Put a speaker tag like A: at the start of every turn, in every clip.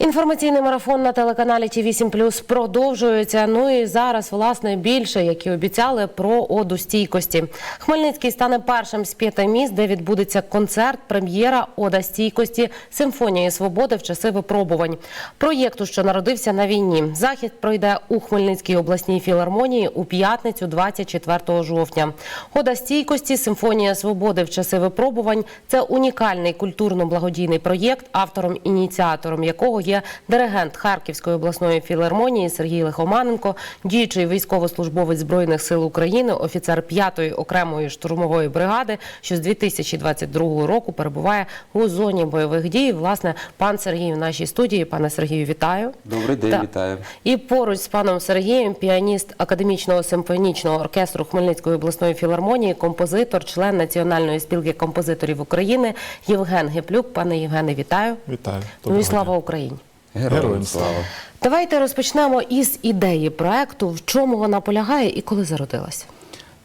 A: Інформаційний марафон на телеканалі Ті 8 Плюс продовжується. Ну і зараз, власне, більше, як і обіцяли, про оду стійкості. Хмельницький стане першим з п'яти міст, де відбудеться концерт, прем'єра Ода стійкості Симфонії свободи в часи випробувань. Проєкту, що народився на війні. Захід пройде у Хмельницькій обласній філармонії у п'ятницю, 24 жовтня. Ода стійкості Симфонія свободи в часи випробувань це унікальний культурно-благодійний проєкт, автором ініціатором якого є диригент Харківської обласної філармонії Сергій Лихоманенко, діючий військовослужбовець збройних сил України, офіцер 5-ї окремої штурмової бригади, що з 2022 року перебуває у зоні бойових дій. Власне, пан Сергій в нашій студії. Пане Сергію, вітаю.
B: Добрий день,
A: Так.
B: вітаю.
A: І поруч з паном Сергієм, піаніст академічного симфонічного оркестру Хмельницької обласної філармонії, композитор, член Національної спілки композиторів України Євген Геплюк. Пане Євгене, вітаю.
C: Вітаю.
A: Ну і слава. Україні.
B: Героям слава.
A: Давайте розпочнемо із ідеї проекту, в чому вона полягає і коли зародилася.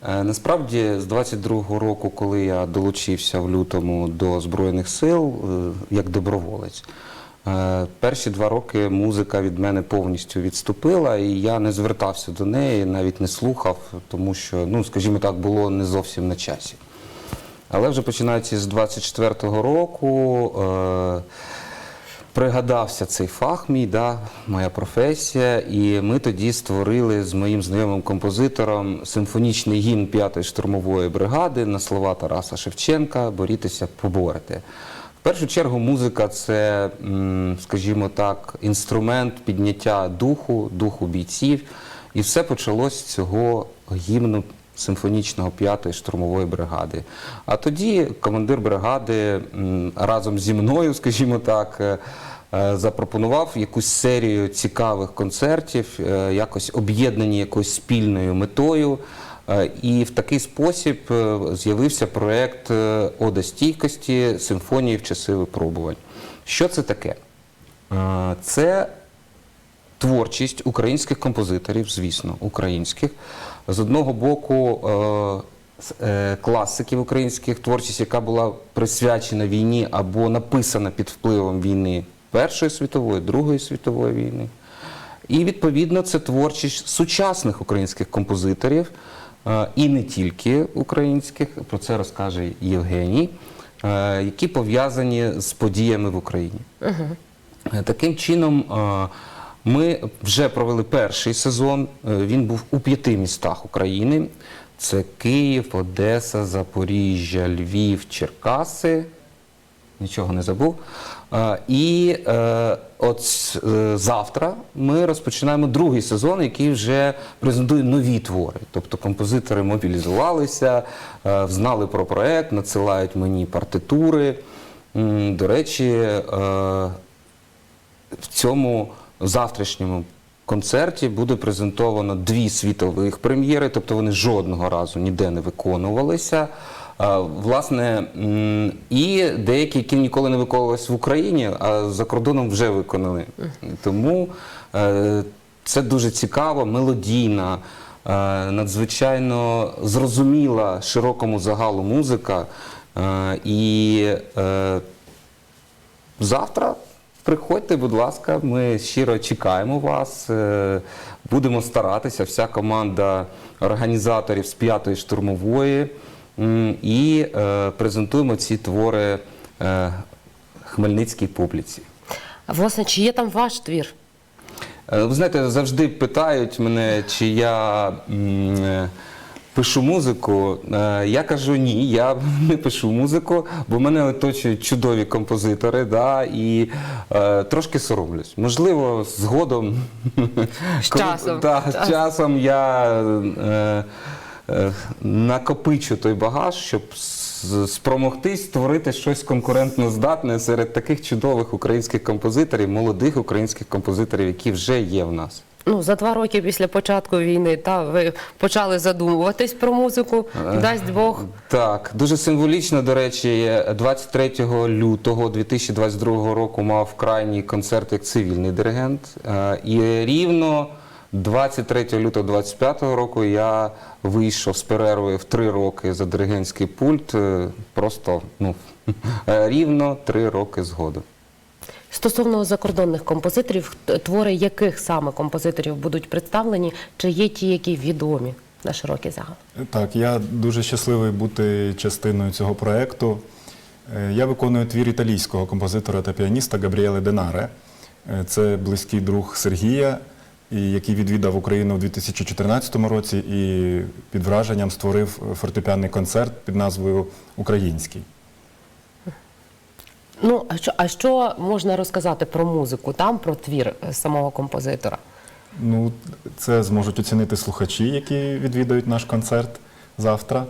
B: Е, Насправді, з 22-го року, коли я долучився в лютому до Збройних сил е, як доброволець, е, перші два роки музика від мене повністю відступила, і я не звертався до неї, навіть не слухав, тому що, ну, скажімо так, було не зовсім на часі. Але вже починаючи з 24-го року. Е, Пригадався цей фах мій, да, моя професія, і ми тоді створили з моїм знайомим композитором симфонічний гімн 5-ї штурмової бригади на слова Тараса Шевченка Борітеся, поборете. В першу чергу музика це, скажімо так, інструмент підняття духу, духу бійців. І все почалось з цього гімну симфонічного 5-ї штурмової бригади. А тоді командир бригади разом зі мною, скажімо так, е, е, запропонував якусь серію цікавих концертів, е, якось об'єднані якоюсь спільною метою. І в такий спосіб з'явився проект е, Ода стійкості симфонії в часи випробувань. Що це таке? Це творчість українських композиторів, звісно, українських. З одного боку, е, е, класиків українських, творчість, яка була присвячена війні або написана під впливом війни Першої світової, Другої світової війни. І відповідно це творчість сучасних українських композиторів, е, і не тільки українських, про це розкаже Євгеній, які пов'язані з подіями в Україні. Е, Таким чином, ми вже провели перший сезон. Е, Він був у п'яти містах України: це Київ, Одеса, Запоріжжя, Львів, Черкаси. Нічого не забув. Е, І е, от завтра ми розпочинаємо другий сезон, який вже презентує нові твори. Тобто композитори мобілізувалися, знали про проект, надсилають мені партитури. До речі, в цьому завтрашньому концерті буде презентовано дві світових прем'єри, тобто вони жодного разу ніде не виконувалися. Власне, і деякі, які ніколи не виконувалися в Україні, а за кордоном вже виконали. Тому е, це дуже цікаво, мелодійна, е, надзвичайно зрозуміла широкому загалу музика. Е, І Завтра приходьте, будь ласка, ми щиро чекаємо вас. Е, Будемо старатися, вся команда організаторів з п'ятої штурмової. І е, презентуємо ці твори е, хмельницькій публіці.
A: А власне, чи є там ваш твір?
B: Ви знаєте, завжди питають мене, чи я пишу музику. Е, Я кажу ні, я не пишу музику, бо мене оточують чудові композитори, да, і е, трошки соромлюсь. Можливо, згодом
A: З
B: коли-
A: часом.
B: Да, з часом я е, е, накопичу той багаж, щоб спромогтись створити щось конкурентно здатне серед таких чудових українських композиторів, молодих українських композиторів, які вже є в нас.
A: Ну, за два роки після початку війни, та ви почали задумуватись про музику. Дасть Бог.
B: Так, дуже символічно, до речі, 23 лютого 2022 року мав крайній концерт як цивільний диригент. Е, І рівно 23 лютого 25 року я вийшов з перервою в три роки за диригентський пульт. е, Просто ну, е, рівно три роки згодом.
A: Стосовно закордонних композиторів, твори яких саме композиторів будуть представлені, чи є ті, які відомі на широкий загал?
C: Так, я дуже щасливий бути частиною цього проєкту. Е, Я виконую твір італійського композитора та піаніста Габріеле Денаре. Е, Це близький друг Сергія, який відвідав Україну у 2014 році і під враженням створив фортепіанний концерт під назвою Український.
A: Ну а що, а що можна розказати про музику там, про твір е, самого композитора?
C: Ну, це зможуть оцінити слухачі, які відвідають наш концерт завтра.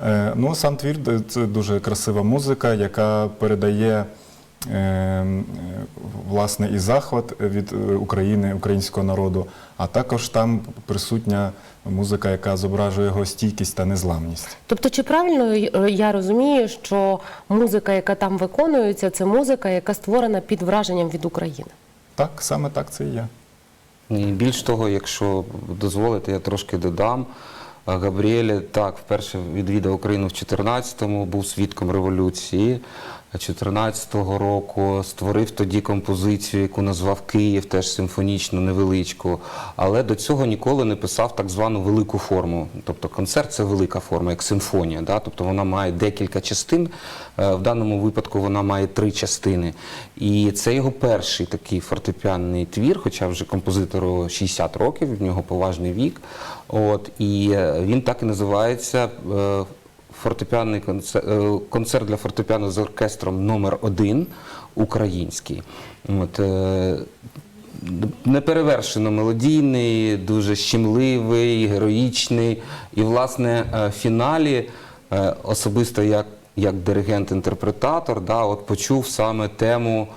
C: Е, ну, сам твір це дуже красива музика, яка передає власне і захват від е, України, українського народу, а також там присутня музика, яка зображує його стійкість та незламність.
A: Тобто, чи правильно е, я розумію, що музика, яка там виконується, це музика, яка створена під враженням від України?
C: Так, саме так це і є.
B: І більш того, якщо дозволите, я трошки додам. А так вперше відвідав Україну в 14-му, був свідком революції 14-го року, створив тоді композицію, яку назвав Київ, теж симфонічну, невеличку. Але до цього ніколи не писав так звану велику форму. Тобто концерт це велика форма, як симфонія. Да? Тобто вона має декілька частин. Е, В даному випадку вона має три частини. І це його перший такий фортепіанний твір, хоча вже композитору 60 років, в нього поважний вік. От, і е, він так і називається е, фортепіанний концерт, концерт для фортепіано з оркестром номер 1 український. От, е, неперевершено мелодійний, дуже щемливий, героїчний. І, власне, е, в фіналі е, особисто як, як диригент-інтерпретатор, да, от почув саме тему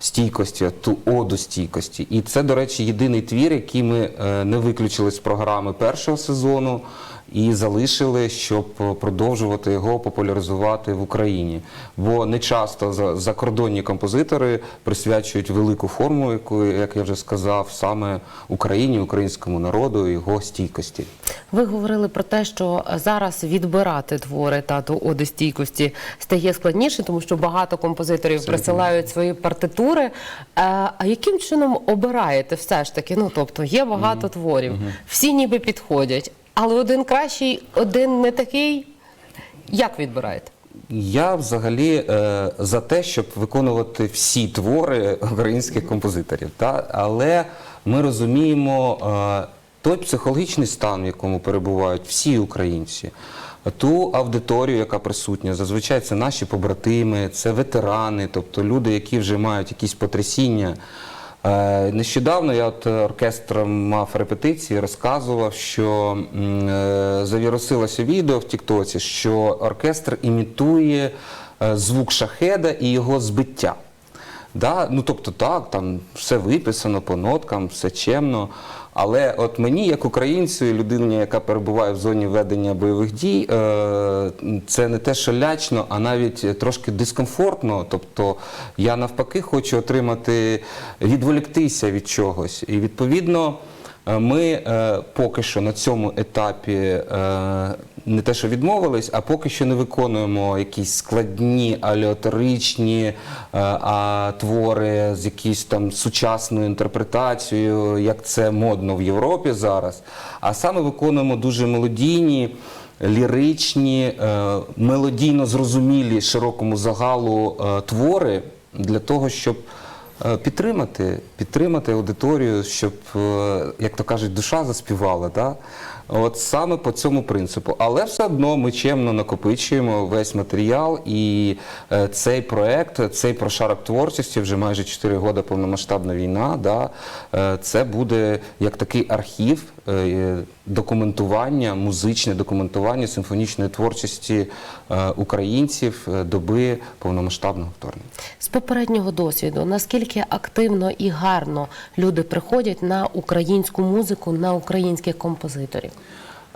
B: стійкості, ту оду стійкості. І це, до речі, єдиний твір, який ми е, не виключили з програми першого сезону і залишили, щоб продовжувати його популяризувати в Україні. Бо не часто за- закордонні композитори присвячують велику форму, яку, як я вже сказав, саме Україні, українському народу його стійкості.
A: Ви говорили про те, що зараз відбирати твори та до оди стійкості стає складніше, тому що багато композиторів присилають свої партитури. Е, А яким чином обираєте все ж таки? Ну тобто є багато творів, всі ніби підходять, але один кращий, один не такий. Як відбираєте?
B: Я взагалі е, за те, щоб виконувати всі твори українських композиторів. Та? Але ми розуміємо е, той психологічний стан, в якому перебувають всі українці, ту аудиторію, яка присутня. Зазвичай це наші побратими, це ветерани, тобто люди, які вже мають якісь потрясіння. Е, Нещодавно я от оркестром мав репетиції, розказував, що е, завірусилося відео в Тіктоці, що оркестр імітує е, звук шахеда і його збиття. Да? Ну, тобто так, там все виписано по ноткам, все чемно. Але от мені, як українцю, і людині, яка перебуває в зоні ведення бойових дій, е, це не те, що лячно, а навіть трошки дискомфортно. Тобто я навпаки хочу отримати, відволіктися від чогось. І відповідно. Е, Ми е, поки що на цьому етапі не те, що відмовились, а поки що не виконуємо якісь складні алеаторичні е, твори з якоюсь там сучасною інтерпретацією, як це модно в Європі зараз. А саме виконуємо дуже мелодійні. Ліричні, е, мелодійно зрозумілі широкому загалу е, твори для того, щоб Підтримати, підтримати аудиторію, щоб, як то кажуть, душа заспівала. Да? От саме по цьому принципу. Але все одно ми чемно накопичуємо весь матеріал, і е, цей проект, цей прошарок творчості, вже майже 4 роки повномасштабна війна. Да? е, Це буде як такий архів документування, музичне документування симфонічної творчості е, українців е, доби повномасштабного вторгнення.
A: З попереднього досвіду, наскільки активно і гарно люди приходять на українську музику, на українських композиторів?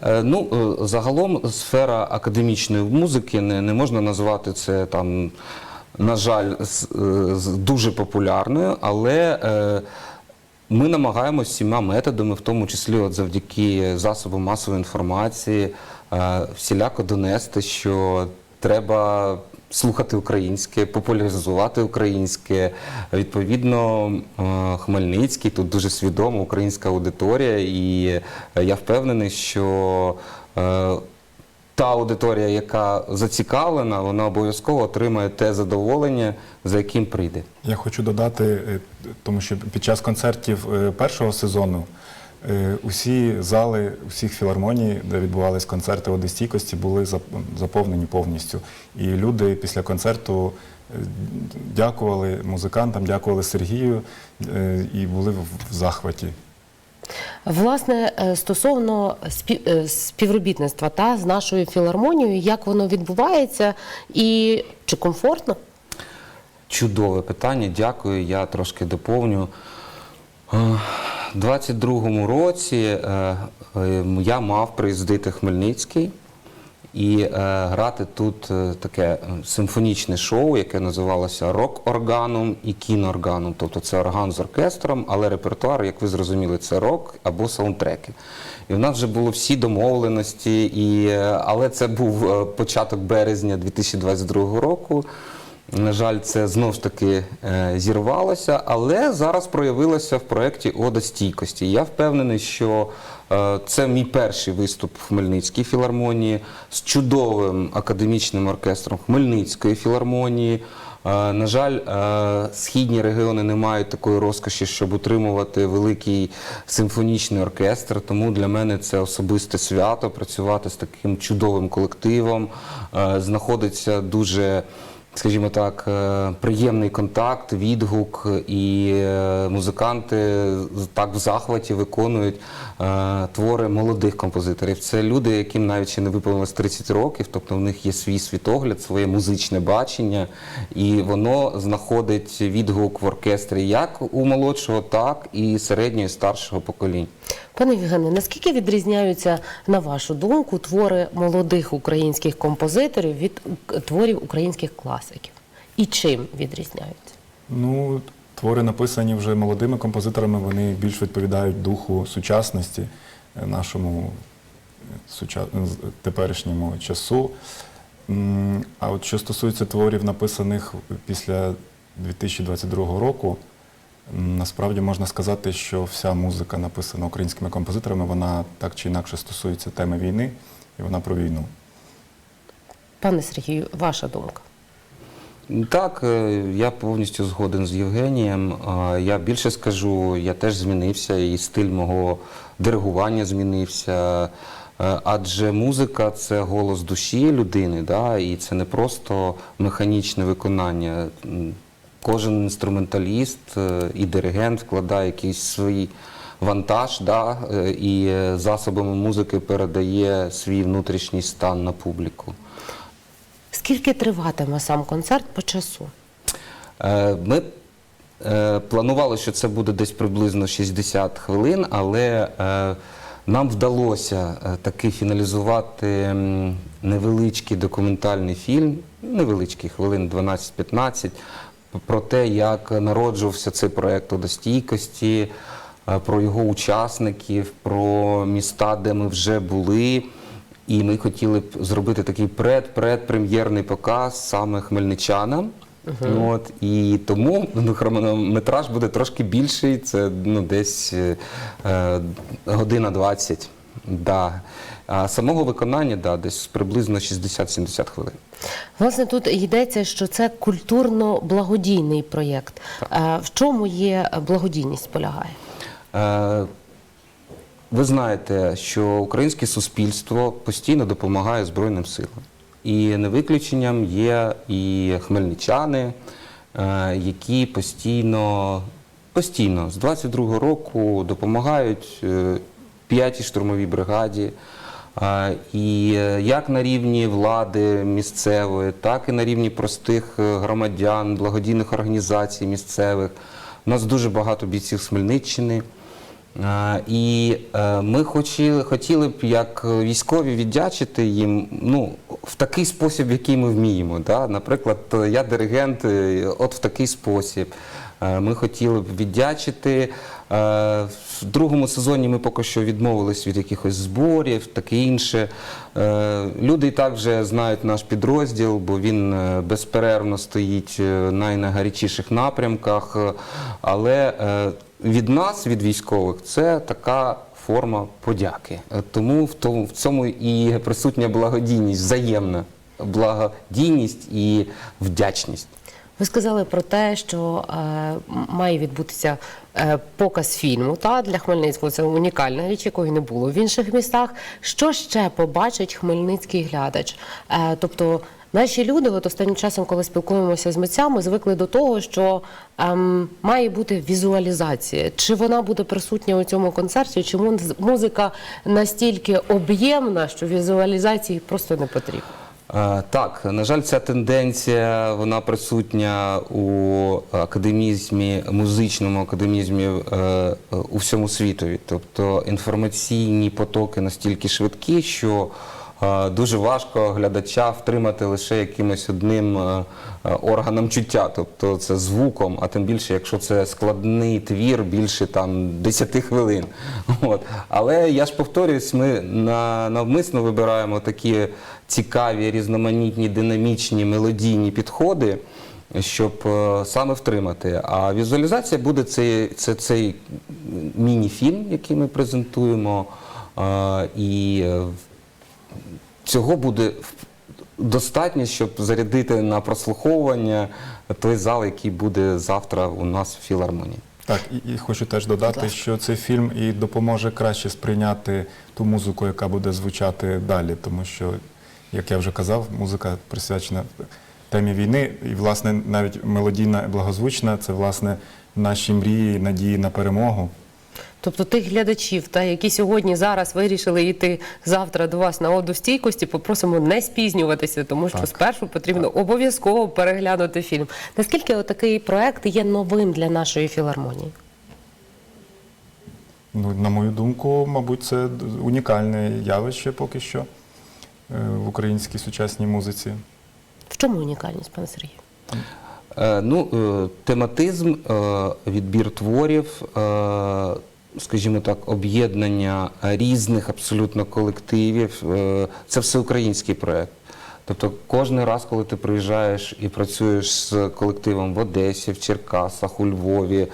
B: Е, Ну, е, загалом сфера академічної музики не, не можна назвати це там, на жаль, е, дуже популярною, але е, ми намагаємося всіма методами, в тому числі от завдяки засобам масової інформації, е, всіляко донести, що треба слухати українське, популяризувати українське. Відповідно, е, Хмельницький тут дуже свідома українська аудиторія, і я впевнений, що е, та аудиторія, яка зацікавлена, вона обов'язково отримає те задоволення, за яким прийде.
C: Я хочу додати, е, тому що під час концертів е, першого сезону е, усі зали, усіх філармоній, де відбувались концерти «Оди стійкості, були зап- заповнені повністю. І люди після концерту дякували музикантам, дякували Сергію і були в захваті.
A: Власне, е, стосовно е, співробітництва та з нашою філармонією, як воно відбувається і чи комфортно?
B: Чудове питання, дякую. Я трошки доповню. Е, У 22-му році я мав приїздити Хмельницький і е, грати тут е, таке симфонічне шоу, яке називалося рок-органом і кіноорганом. Тобто це орган з оркестром, але репертуар, як ви зрозуміли, це рок або саундтреки. І в нас вже було всі домовленості, і, е, але це був е, початок березня 2022 року. На жаль, це знов ж таки е, зірвалося, але зараз проявилося в проєкті Ода стійкості. Я впевнений, що е, це мій перший виступ в Хмельницькій філармонії з чудовим академічним оркестром Хмельницької філармонії. Е, На жаль, східні регіони не мають такої розкоші, щоб утримувати великий симфонічний оркестр. Тому для мене це особисте свято працювати з таким чудовим колективом. Знаходиться дуже скажімо так, е, приємний контакт, відгук, і е, музиканти так в захваті виконують е, твори молодих композиторів. Це люди, яким навіть ще не виповнилось 30 років, тобто в них є свій світогляд, своє музичне бачення, і воно знаходить відгук в оркестрі як у молодшого, так і середнього і старшого поколінь.
A: Пане Євгене, наскільки відрізняються, на вашу думку, твори молодих українських композиторів від творів українських класиків? І чим відрізняються?
C: Ну, твори написані вже молодими композиторами, вони більш відповідають духу сучасності, е, нашому е, суча- теперішньому часу. А от що стосується творів, написаних після 2022 року, насправді можна сказати, що вся музика, написана українськими композиторами, вона так чи інакше стосується теми війни, і вона про війну.
A: Пане Сергію, ваша думка?
B: Так, е, я повністю згоден з Євгенієм. Я більше скажу, я теж змінився, і стиль мого диригування змінився. Е, Адже музика це голос душі людини, да? і це не просто механічне виконання. Кожен інструменталіст е, і диригент вкладає якийсь свій вантаж, да? е, і засобами музики передає свій внутрішній стан на публіку.
A: Скільки триватиме сам концерт по часу?
B: Е, Ми планували, що це буде десь приблизно 60 хвилин, але нам вдалося таки фіналізувати невеличкий документальний фільм, невеличкий хвилин 12-15, про те, як народжувався цей проєкт «Одостійкості», е, про його учасників, про міста, де ми вже були. І ми хотіли б зробити такий пред-предпрем'єрний показ саме хмельничанам. От, і тому ну, хронометраж буде трошки більший, це ну, десь е, е, година 20. Да. А самого виконання да, десь приблизно 60-70 хвилин.
A: Власне, тут йдеться, що це культурно-благодійний проєкт. В чому є благодійність полягає?
B: Е, Ви знаєте, що українське суспільство постійно допомагає Збройним силам. І не виключенням є і хмельничани, е, які постійно, постійно з 22-го року допомагають е, п'ятій штурмовій бригаді. І е, як на рівні влади місцевої, так і на рівні простих е, громадян, благодійних організацій місцевих. У нас дуже багато бійців. Е, І е, ми хотіли б як військові віддячити їм ну, в такий спосіб, в який ми вміємо. Да? Наприклад, я диригент, от в такий спосіб. Е, Ми хотіли б віддячити. Е, В другому сезоні ми поки що відмовились від якихось зборів, таке інше. Е, Люди і так вже знають наш підрозділ, бо він безперервно стоїть на найгарячіших напрямках. Але від нас, від військових, це така форма подяки. Тому в тому в цьому і присутня благодійність, взаємна благодійність і вдячність.
A: Ви сказали про те, що е, має відбутися е, показ фільму. Та для Хмельницького це унікальна річ, якої не було в інших містах. Що ще побачить хмельницький глядач? Е, тобто. Наші люди, от останнім часом, коли спілкуємося з митцями, звикли до того, що ем, має бути візуалізація. Чи вона буде присутня у цьому концерті, чи муз- музика настільки об'ємна, що візуалізації просто не потрібно?
B: Е, Так, на жаль, ця тенденція вона присутня у академізмі, музичному академізмі е, у всьому світові. Тобто інформаційні потоки настільки швидкі, що дуже важко глядача втримати лише якимось одним е, е, органом чуття, тобто це звуком, а тим більше, якщо це складний твір, більше там 10 хвилин. От. Але я ж повторюсь, ми на, навмисно вибираємо такі цікаві, різноманітні, динамічні, мелодійні підходи, щоб е, саме втримати. А візуалізація буде цей, це цей міні-фільм, який ми презентуємо. е, І е, цього буде достатньо, щоб зарядити на прослуховування той зал, який буде завтра у нас в філармонії.
C: Так, і, і хочу теж додати, що цей фільм і допоможе краще сприйняти ту музику, яка буде звучати далі, тому що, як я вже казав, музика присвячена темі війни, і, власне, навіть мелодійна і благозвучна це власне наші мрії, надії на перемогу.
A: Тобто тих глядачів, та, які сьогодні зараз вирішили йти завтра до вас на оду стійкості, попросимо не спізнюватися, тому що
C: Так.
A: спершу потрібно обов'язково переглянути фільм. Наскільки такий проект є новим для нашої філармонії?
C: Ну, на мою думку, мабуть, це унікальне явище поки що е, в українській сучасній музиці.
A: В чому унікальність, пане Сергію?
B: Е, Ну, е, тематизм, відбір творів, скажімо так, об'єднання різних абсолютно колективів. е, Це всеукраїнський проєкт. Тобто кожен раз, коли ти приїжджаєш і працюєш з колективом в Одесі, в Черкасах, у Львові,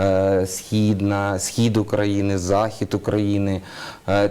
B: е, Східна, Схід України, Захід України,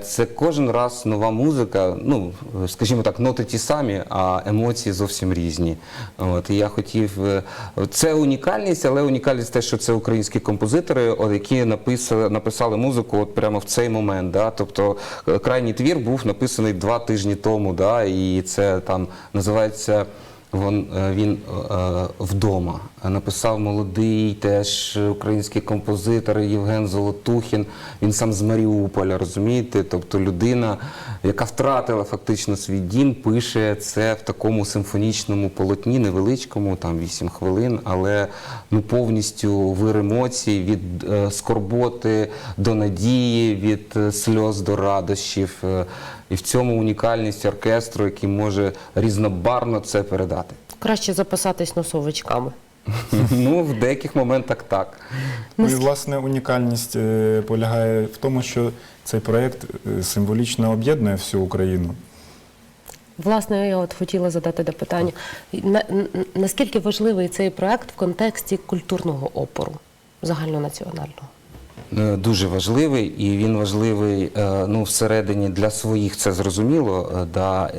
B: це кожен раз нова музика. Ну, скажімо так, ноти ті самі, а емоції зовсім різні. От, і я хотів. е, Це унікальність, але унікальність те, що це українські композитори, от, які написали, написали музику от прямо в цей момент. Да? Тобто е, крайній твір був написаний два тижні тому, да? і це там називається. Вон, е, він е, вдома написав молодий теж український композитор Євген Золотухін. Він сам з Маріуполя, розумієте? Тобто людина, яка втратила фактично свій дім, пише це в такому симфонічному полотні, невеличкому, там 8 хвилин, але ну повністю вир емоцій від е, скорботи до надії, від е, сльоз до радощів. Е, і в цьому унікальність оркестру, який може різнобарно це передати.
A: Краще записатись носовичками.
B: Ну, в деяких моментах так.
C: Ну і власне унікальність е, полягає в тому, що цей проєкт е, символічно об'єднує всю Україну.
A: Власне, я от хотіла задати до питання. На, наскільки важливий цей проект в контексті культурного опору загальнонаціонального?
B: Е, Дуже важливий, і він важливий ну, всередині для своїх, це зрозуміло. Да.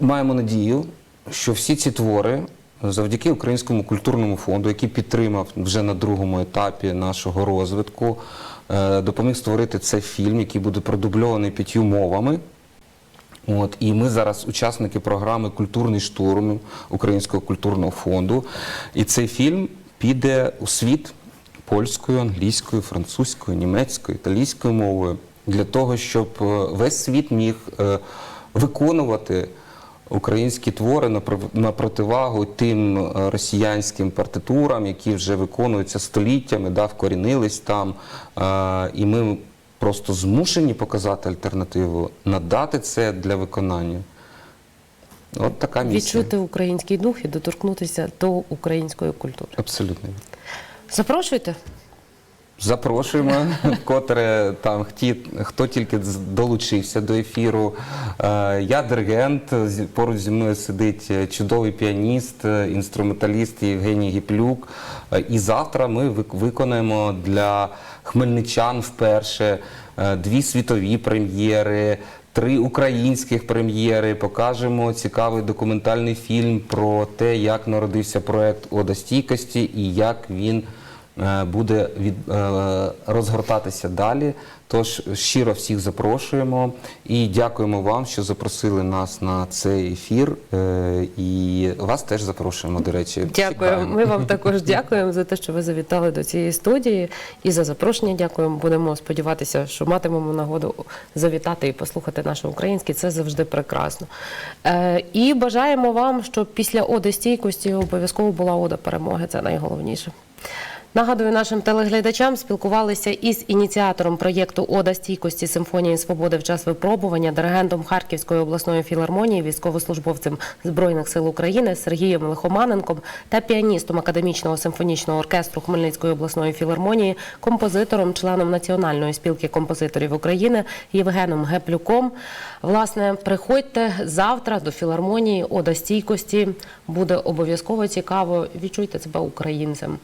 B: Маємо надію, що всі ці твори завдяки Українському культурному фонду, який підтримав вже на другому етапі нашого розвитку, е, допоміг створити цей фільм, який буде продубльований п'ятью мовами. От, і ми зараз учасники програми Культурний штурм Українського культурного фонду. І цей фільм піде у світ польською, англійською, французькою, німецькою, італійською мовою для того, щоб е, весь світ міг е, виконувати українські твори на противагу тим е, росіянським партитурам, які вже виконуються століттями, да, вкорінились там. Е, І ми просто змушені показати альтернативу, надати це для виконання. От така місія.
A: відчути український дух і доторкнутися до української культури.
B: Абсолютно.
A: Запрошуйте.
B: Запрошуємо, котре там хті, хто тільки долучився до ефіру. Е, Я диригент, поруч зі мною сидить е, чудовий піаніст, е, інструменталіст Євгеній Гіплюк. І завтра ми виконаємо для хмельничан вперше дві світові прем'єри. Три українських прем'єри покажемо цікавий документальний фільм про те, як народився проект Ода стійкості і як він буде від, е, розгортатися далі. Тож щиро всіх запрошуємо і дякуємо вам, що запросили нас на цей ефір. Е, І вас теж запрошуємо, до речі.
A: Дякую. Ми вам також дякуємо за те, що ви завітали до цієї студії і за запрошення. Дякуємо. Будемо сподіватися, що матимемо нагоду завітати і послухати наше українське. Це завжди прекрасно. Е, і бажаємо вам, щоб після оди стійкості обов'язково була ода перемоги. Це найголовніше. Нагадую нашим телеглядачам, спілкувалися із ініціатором проєкту Ода стійкості симфонії свободи в час випробування, диригентом Харківської обласної філармонії, військовослужбовцем Збройних сил України Сергієм Лихоманенком та піаністом академічного симфонічного оркестру Хмельницької обласної філармонії, композитором, членом Національної спілки композиторів України Євгеном Геплюком. Власне, приходьте завтра до філармонії Ода стійкості. Буде обов'язково цікаво. Відчуйте себе українцем.